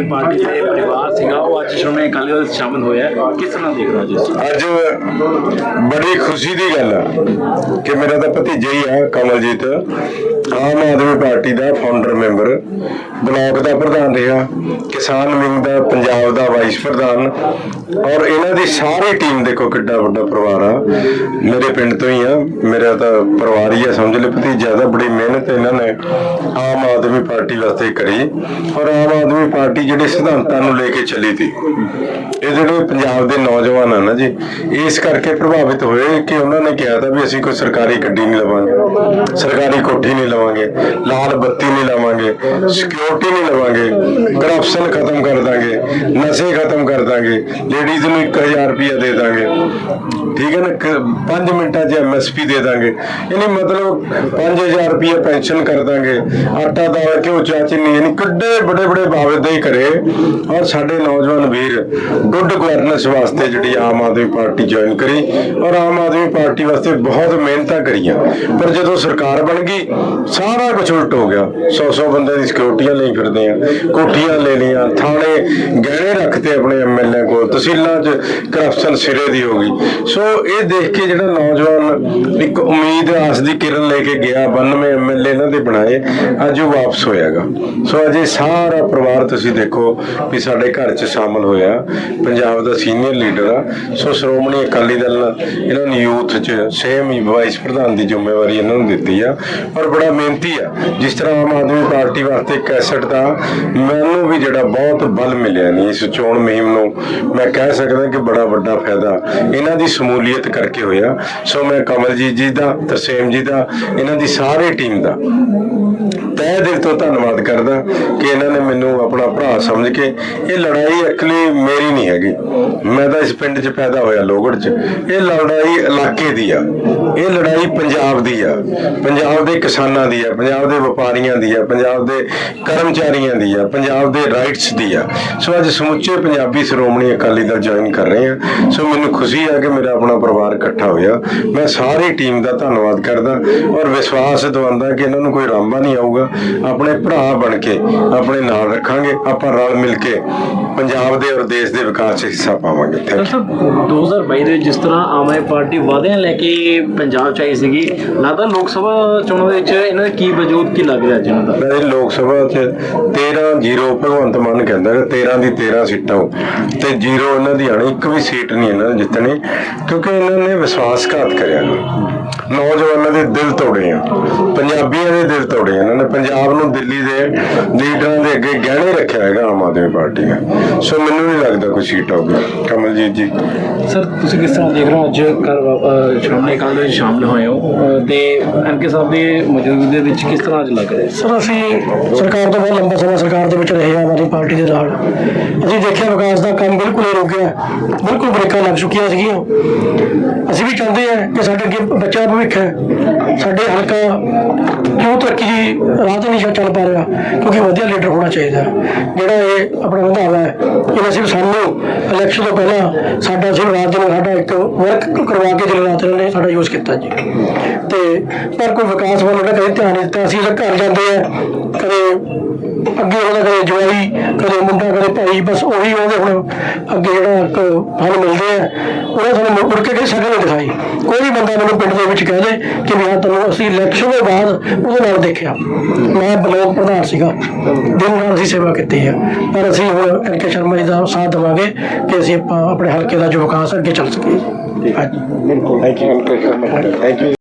ਆਦਮੀ party ਦੇ ਪਰਿਵਾਰ ਸੀਗਾ, ਉਹ ਅੱਜ ਸ਼੍ਰੋਮਣੀ ਅਕਾਲੀ ਦਲ ਸ਼ਾਮਲ ਹੋਇਆ ਹੈ। ਕਿਸ ਤਰ੍ਹਾਂ ਦੇਖ ਰਹੇ ਹੋ ਜੀ ਇਸ ਚੀਜ਼ ਅੱਜ ਬੜੀ ਖੁਸ਼ੀ ਦੀ ਗੱਲ ਆ ਕਿ ਮੇਰਾ ਤਾਂ ਭਤੀਜਾ ਹੀ ਆ ਕਮਲਜੀਤ। ਆਮ ਆਦਮੀ ਪਾਰਟੀ ਦਾ ਫਾਊਂਡਰ ਮੈਂਬਰ ਬਲਾਕ ਦਾ ਪ੍ਰਧਾਨ ਰਿਹਾ, ਕਿਸਾਨ ਵਿੰਗ ਦਾ, ਪੰਜਾਬ ਦਾ ਵਾਈਸ ਪ੍ਰਧਾਨ। ਔਰ ਇਹਨਾਂ ਦੀ ਸਾਰੀ ਟੀਮ ਦੇਖੋ ਕਿੱਡਾ ਵੱਡਾ ਪਰਿਵਾਰ ਆ। ਮੇਰੇ ਪਿੰਡ ਤੋਂ ਹੀ ਆ। ਮੇਰਾ ਤਾਂ ਪਰਿਵਾਰ ਹੀ ਆ, ਸਮਝ ਲੈ ਭਤੀਜਾ ਦਾ ਬੜੀ ਮਿਹਨਤ ਇਹਨਾਂ ਨੇ ਆਮ ਆਦਮੀ ਪਾਰਟੀ ਵਾਸਤੇ ਕਰੀ। ਔਰ ਆਮ ਆਦਮੀ ਪਾਰਟੀ ਜਿਹੜੇ ਸਿਧਾਂਤਾਂ ਨੂੰ ਲੈ ਕੇ ਚੱਲੀ ਤੀ। ਇਹ ਜਿਹੜੇ ਪੰਜਾਬ ਦੇ ਨੌਜਵਾਨ ਆ ਨਾ ਜੀ, ਇਸ ਕਰਕੇ ਪ੍ਰਭਾਵਿਤ ਹੋਏ ਕਿ ਉਹਨਾਂ ਨੇ ਕਿਹਾ ਤਾਂ ਵੀ ਅਸੀਂ ਕੋਈ ਸਰਕਾਰੀ ਗੱਡੀ ਨਹੀਂ ਲਵਾਂਗੇ, ਸਰਕਾਰੀ ਕੋਠੀ ਨਹੀਂ ਲਵਾਂਗੇ, ਲਾਲ ਬੱਤੀ ਨਹੀਂ ਲਵਾਂਗੇ ਸਿਕਿਉਰਿਟੀ ਨਹੀਂ ਲਵਾਂਗੇ ਕਰਪਸ਼ਨ ਖਤਮ ਕਰ ਦਾਂਗੇ, ਨਸ਼ੇ ਖਤਮ ਕਰ ਦਾਂਗੇ ਲੇਡੀਜ਼ ਨੂੰ 1000 ਰੁਪਇਆ ਦੇ ਦਾਂਗੇ। ਠੀਕ ਹੈ ਨਾ 5 ਮਿੰਟਾਂ 'ਚ ਐਮਐਸਪੀ ਦੇ ਦਾਂਗੇ। ਯਾਨੀ ਮਤਲਬ 5000 ਰੁਪਇਆ ਪੈਨਸ਼ਨ ਕਰ ਦਾਂਗੇ। ਆਟਾ ਦਾਲ ਘਿਓ ਚਾਚੀ ਚੀਨੀ, ਯਾਨੀ ਕਿੱਡੇ ਬੜੇ ਬੜੇ ਵਾਅਦੇ ਹੀ ਕਰੇ। ਔਰ ਸਾਡੇ ਨੌਜਵਾਨ ਵੀਰ ਗੁੱਡ ਗਵਰਨੈਂਸ ਵਾਸਤੇ ਜਿਹੜੀ ਆਮ ਆਦਮੀ ਪਾਰਟੀ ਜੁਆਇਨ ਕਰੀ ਔਰ ਆਮ ਆਦਮੀ ਪਾਰਟੀ ਵਾਸਤੇ ਬਹੁਤ ਮਿਹਨਤਾਂ ਕਰੀਆਂ। ਪਰ ਜਦੋਂ ਸਰਕਾਰ ਬਣ ਗਈ, ਸਾਰਾ ਕੁਝ ਉਲਟ ਹੋ ਗਿਆ। 100-100 ਬੰਦੇ ਦੀ ਸਿਕਿਉਰਟੀਆਂ ਲਈ ਫਿਰਦੇ ਆ, ਕੋਠੀਆਂ ਲੈ ਲਈਆਂ, ਥਾਣੇ ਗਹਿਣੇ ਰੱਖਤੇ ਆਪਣੇ ਐਮਐਲਏ ਕੋਲ, ਤਹਿਸੀਲਾਂ 'ਚ ਕਰਪਸ਼ਨ ਸਿਰੇ ਦੀ ਹੋ ਗਈ। ਸੋ ਇਹ ਦੇਖ ਕੇ ਜਿਹੜਾ ਨੌਜਵਾਨ ਇੱਕ ਉਮੀਦ ਆਸ ਦੀ ਕਿਰਨ ਲੈ ਕੇ ਗਿਆ 92 ਐਮਐਲਏ ਇਹਨਾਂ ਦੇ ਬਣਾਏ, ਅੱਜ ਉਹ ਵਾਪਸ ਹੋਇਆਗਾ। ਸੋ ਅਜੇ ਸਾਰਾ ਪਰਿਵਾਰ ਤੁਸੀਂ ਦੇਖੋ ਵੀ ਸਾਡੇ ਘਰ 'ਚ ਸ਼ਾਮਲ ਹੋਇਆ। ਪੰਜਾਬ ਦਾ ਸੀਨੀਅਰ ਲੀਡਰ ਆ। ਸੋ ਸ਼੍ਰੋਮਣੀ ਅਕਾਲੀ ਦਲ ਇਹਨਾਂ ਨੂੰ ਯੂਥ 'ਚ ਸੇਮ ਹੀ ਵਾਈਸ ਪ੍ਰਧਾਨ ਦੀ ਜ਼ਿੰਮੇਵਾਰੀ ਇਹਨਾਂ ਨੂੰ ਦਿੱਤੀ ਆ। ਔਰ ਬੜਾ ਮਿਹਨਤੀ ਆ। ਜਿਸ ਤਰ੍ਹਾਂ ਆਮ ਆਦਮੀ ਪਾਰਟੀ ਵਾਸਤੇ ਕੈਸਟ ਦਾ ਮੈਨੂੰ ਵੀ ਜਿਹੜਾ ਬਹੁਤ ਬਲ ਮਿਲਿਆ ਨਹੀਂ। ਇਸ ਚੋਣ ਮੁਹਿੰਮ ਨੂੰ ਮੈਂ ਕਹਿ ਸਕਦਾ ਕਿ ਬੜਾ ਵੱਡਾ ਫਾਇਦਾ ਇਹਨਾਂ ਦੀ ਸ਼ਮੂਲੀਅਤ ਕਰਕੇ ਹੋਇਆ। ਸੋ ਮੈਂ ਕਮਲਜੀਤ ਜੀ ਦਾ, ਤਰਸੇਮ ਜੀ ਦਾ, ਇਹਨਾਂ ਦੀ ਸਾਰੀ ਟੀਮ ਦਾ ਤਹਿ ਦਿਲ ਤੋਂ ਧੰਨਵਾਦ ਕਰਦਾ ਕਿ ਇਹਨਾਂ ਨੇ ਮੈਨੂੰ ਆਪਣਾ ਭਰਾ ਸਮਝ ਕੇ ਇਹ ਲੜਾਈ ਐਕਚੁਅਲੀ ਮੇਰੀ ਨਹੀਂ ਹੈਗੀ। ਮੈਂ ਤਾਂ ਇਸ ਪਿੰਡ 'ਚ ਪੈਦਾ ਹੋਇਆ, ਲੋਗੜ 'ਚ। ਇਹ ਲੜਾਈ ਇਲਾਕੇ ਦੀ ਆ। ਇਹ ਲੜਾਈ ਪੰਜਾਬ ਦੀ ਆ। ਪੰਜਾਬ ਦੇ ਕਿਸਾਨਾਂ ਦੀ ਆ, ਪੰਜਾਬ ਦੇ ਵਪਾਰੀਆਂ ਦੀ ਆ, ਪੰਜਾਬ ਦੇ ਕਰਮਚਾਰੀਆਂ ਦੀ ਆ, ਪੰਜਾਬ ਦੇ ਰਾਈਟਸ ਦੀ ਆ। ਸੋ ਅੱਜ ਸਮੁੱਚੇ ਪੰਜਾਬੀ ਸ਼੍ਰੋਮਣੀ ਅਕਾਲੀ ਦਲ ਜੁਆਇਨ ਕਰ ਰਹੇ ਆ। ਸੋ ਮੈਨੂੰ ਖੁਸ਼ੀ ਆ ਕਿ ਮੇਰਾ ਆਪਣਾ ਪਰਿਵਾਰ ਇਕੱਠਾ ਹੋਇਆ। ਮੈਂ ਸਾਰੀ ਟੀਮ ਦਾ ਧੰਨਵਾਦ ਕਰਦਾ ਔਰ ਵਿਸ਼ਵਾਸ ਦਵਾਉਂਦਾ ਕਿ ਇਹਨਾਂ ਨੂੰ ਕੋਈ ਰਾਂਭਾ ਨਹੀਂ ਆਊਗਾ। ਆਪਣੇ ਭਰਾ ਬਣ ਕੇ ਆਪਣੇ ਨਾਲ ਰੱਖਾਂਗੇ ਆਪਾਂ ਰਲ ਮਿਲ ਕੇ ਪੰਜਾਬ ਦੇ ਔਰ ਦੇਸ਼ ਦੇ ਵਿਕਾਸ 'ਚ ਹਿੱਸਾ ਪਾਵਾਂਗੇ। ਥੈਂਕ ਯੂ ਸਰ 2022 ਦੇ ਵਿੱਚ ਜਿਸ ਤਰ੍ਹਾਂ ਆਮ ਆਦਮੀ ਪਾਰਟੀ ਵਾਅਦਿਆਂ ਲੈ ਕੇ ਪੰਜਾਬ ਚ ਆਈ ਸੀਗੀ ਲੱਗਦਾ ਲੋਕ ਸਭਾ ਚੋਣਾਂ ਦੇ ਵਿੱਚ ਇਹਨਾਂ ਦਾ ਕੀ ਵਜੂਦ ਕੀ ਲੱਗ ਰਿਹਾ ਅੱਜ ਇਹਨਾਂ ਦਾ? ਵੈਸੇ ਲੋਕ ਸਭਾ 'ਚ 13 ਜ਼ੀਰੋ ਭਗਵੰਤ ਮਾਨ ਕਹਿੰਦਾ ਕਿ 13 ਦੀ 13 ਸੀਟਾਂ ਤੇ ਜ਼ੀਰੋ ਇਹਨਾਂ ਦੀ ਆਣੀ ਇੱਕ ਵੀ ਸੀਟ ਨਹੀਂ ਇਹਨਾਂ ਨੇ ਜਿੱਤਣੀ ਕਿਉਂਕਿ ਇਹਨਾਂ ਨੇ ਵਿਸ਼ਵਾਸਘਾਤ ਕਰਿਆ। ਨੌਜਵਾਨਾਂ ਦੇ ਦਿਲ ਤੋੜੇ ਆ ਪੰਜਾਬੀਆਂ ਦੇ ਦਿਲ ਤੋੜੇ। ਇਹਨਾਂ ਨੇ ਪੰਜਾਬ ਨੂੰ ਦਿੱਲੀ ਦੇ ਲੀਡਰਾਂ ਦੇ ਅੱਗੇ ਗਹਿਣੇ ਰੱਖਿਆ ਹੈਗਾ ਆਮ ਆਦਮੀ ਪਾਰਟੀ ਨੇ। ਸੋ ਮੈਨੂੰ ਨਹੀਂ ਲੱਗਦਾ ਕੋਈ ਸੀਟ ਆਊਗੀ। ਕਮਲਜੀਤ ਜੀ। ਸਰ ਤੁਸੀਂ ਕਿਸ ਤਰ੍ਹਾਂ ਦੇਖ ਰਹੇ ਹੋ ਅੱਜ ਸ਼੍ਰੋਮਣੀ ਅਕਾਲੀ ਦਲ ਸ਼ਾਮਲ ਹੋਏ ਹੋ? ਤੇ ਐਮਕੇ ਸਾਹਿਬ ਦੀ ਮੌਜੂਦਗੀ ਦੇ ਵਿੱਚ ਕਿਸ ਤਰ੍ਹਾਂ ਅੱਜ ਲੱਗ ਰਿਹਾ? ਸਰ ਅਸੀਂ ਸਰਕਾਰ ਤੋਂ ਬਹੁਤ ਲੰਬਾ ਸਮਾਂ ਸਰਕਾਰ ਦੇ ਵਿੱਚ ਰਹੇ ਆਮ ਆਦਮੀ ਪਾਰਟੀ ਦੇ ਨਾਲ। ਅਸੀਂ ਦੇਖਿਆ ਵਿਕਾਸ ਦਾ ਕੰਮ ਬਿਲਕੁਲ ਹੀ ਰੁਕ ਗਿਆ। ਬਿਲਕੁਲ ਬ੍ਰੇਕਾਂ ਲੱਗ ਚੁੱਕੀਆਂ ਸੀਗੀਆਂ। ਅਸੀਂ ਵੀ ਚਾਹੁੰਦੇ ਹਾਂ ਕਿ ਸਾਡੇ ਅੱਗੇ ਬੱਚਾ ਭਵਿੱਖ ਹੈ। ਸਾਡੇ ਹਲਕਾ ਕਿਉਂ ਤਰੱਕੀ ਰਾਹ ਤੇ ਨਹੀਂ ਚੱਲ ਪਾ ਰਿਹਾ, ਕਿਉਂਕਿ ਵਧੀਆ ਲੀਡਰ ਹੋਣਾ ਚਾਹੀਦਾ ਜਿਹੜਾ ਇਹ ਆਪਣਾ ਰੰਧਾਵਾ ਹੈ ਇਹ ਸਿਰਫ ਸਾਨੂੰ ਇਲੈਕਸ਼ਨ ਤੋਂ ਪਹਿਲਾਂ ਸਾਡਾ ਸਿਰਫ ਰਾਤ ਨੂੰ ਸਾਡਾ ਇੱਕ ਵਰਕ ਕਰਵਾ ਕੇ ਜਿਹੜੇ ਰਾਤ ਨੇ ਸਾਡਾ ਯੂਜ਼ ਕੀਤਾ ਜੀ। ਤੇ ਪਰ ਕੋਈ ਵਿਕਾਸ ਵੱਲ ਉਹਨੇ ਕਦੇ ਧਿਆਨ ਨਹੀਂ ਦਿੱਤਾ। ਅਸੀਂ ਤਾਂ ਘਰ ਜਾਂਦੇ ਆ ਕਦੇ ਅੱਗੇ ਉਹਦਾ ਕਦੇ ਜਵਾਈ ਕਦੇ ਮੁੰਡਾ ਕਦੇ ਭਾਈ ਬਸ ਉਹੀ ਉਹਦੇ ਹੁਣ ਅੱਗੇ ਜਿਹੜਾ ਇੱਕ ਫਲ ਮਿਲਦੇ ਆ। ਉਹਨੇ ਸਾਨੂੰ ਮੁੜ ਕੇ ਕਦੇ ਸ਼ਕਲ ਨਹੀਂ ਦਿਖਾਈ। ਕੋਈ ਵੀ ਬੰਦਾ ਮੈਨੂੰ ਪਿੰਡ ਦੇ ਵਿੱਚ ਕਹਿ ਦੇ ਕਿ ਵੀ ਹਾਂ ਤੈਨੂੰ ਅਸੀਂ ਇਲੈਕਸ਼ਨ ਤੋਂ ਬਾਅਦ ਉਹਦੇ ਨਾਲ ਦੇਖਿਆ। ਮੈਂ ਬਲੋਕ ਪ੍ਰਧਾਨ ਸੀਗਾ। ਦਿਨ ਨਾਲ ਅਸੀਂ ਸੇਵਾ ਕੀਤੀ ਹੈ ਪਰ ਅਸੀਂ ਹੁਣ ਐਨ ਕੇ ਸ਼ਰਮਾ ਜੀ ਦਾ ਸਾਥ ਦੇਵਾਂਗੇ ਕਿ ਅਸੀਂ ਆਪਾਂ ਆਪਣੇ ਹਲਕੇ ਦਾ ਜੋ ਵਿਕਾਸ ਅੱਗੇ ਚੱਲ ਸਕੀਏ। ਹਾਂਜੀ ਥੈਂਕ ਯੂ ਥੈਂਕ ਯੂ